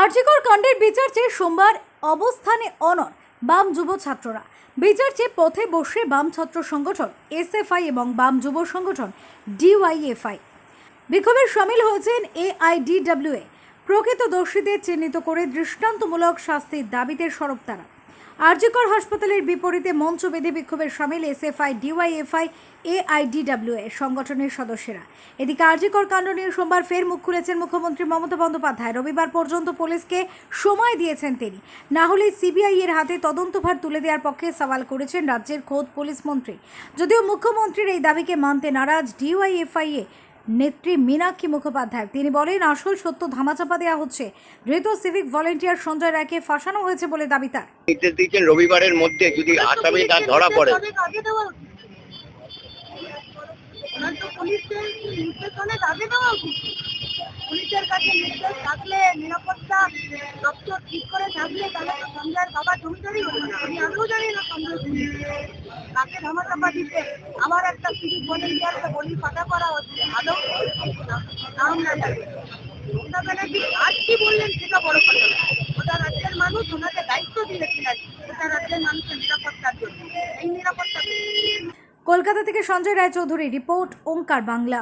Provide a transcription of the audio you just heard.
আরজিকর কাণ্ডের বিচার চেয়ে সোমবার অবস্থানে অনর বাম যুব ছাত্ররা। বিচার চেয়ে পথে বসে বাম ছাত্র সংগঠন এসএফআই এবং বাম যুব সংগঠন ডিওয়াইএফআই। বিক্ষোভে সামিল হয়েছেন এআইডিডব্লিউএ প্রকৃত দোষীদের চিহ্নিত করে দৃষ্টান্তমূলক শাস্তির দাবিতে সরব তারা। আরজিকর হাসপাতালের বিপরীতে মঞ্চ বেঁধে বিক্ষোভের সামিল এসএফআই, ডিওয়াইএফআই এআইডিডব্লিউএ সংগঠনের সদস্যরা। এদিকে আরজিকর কাণ্ড নিয়ে সোমবার ফের মুখ খুলেছেন মুখ্যমন্ত্রী মমতা বন্দ্যোপাধ্যায়। রবিবার পর্যন্ত পুলিশকে সময় দিয়েছেন তিনি। না হলে সিবিআই এর হাতে তদন্তভার তুলে দেওয়ার পক্ষে সওয়াল করেছেন রাজ্যের খোদ পুলিশ মন্ত্রী। যদিও মুখ্যমন্ত্রীর এই দাবিকে মানতে নারাজ ডিওয়াইএফআই এ নেত্রী মীনাক্ষী মুখোপাধ্যায়। তিনি বলেন আসল সত্য ধামাচাপা দেওয়া হচ্ছে। ধৃত সিভিক ভলেন্টিয়ার সঞ্জয় রায়কে ফাঁসানো হয়েছে বলে দাবি তার। নির্দেশ দিয়েছেন রবিবারের মধ্যে যদি আসামি তার ধরা পড়ে। আগে দেওয়া উচিত। ওনার তো পুলিশের নির্দেশ অনেক আগে দেওয়া উচিত। পুলিশের কাছে নির্দেশ থাকলে নিরাপত্তা দপ্তর ঠিক করে থাকলে তাহলে তো সঞ্জয়ের বাবা জমিদারি হতো না। আমি আগেও জানি না সঞ্জয় জমিদারি। ধামাচাপা দিতে আমার একটা সিভিক ভলেন্টিয়ারকে বলি ফাটা করা কি বললেন বড় ওটা রাজ্যের মানুষ দায়িত্ব ওটা রাজ্যের এই নিরাপত্তা কলকাতা থেকে সঞ্জয় রায়চৌধুরী রিপোর্ট ওঙ্কার বাংলা।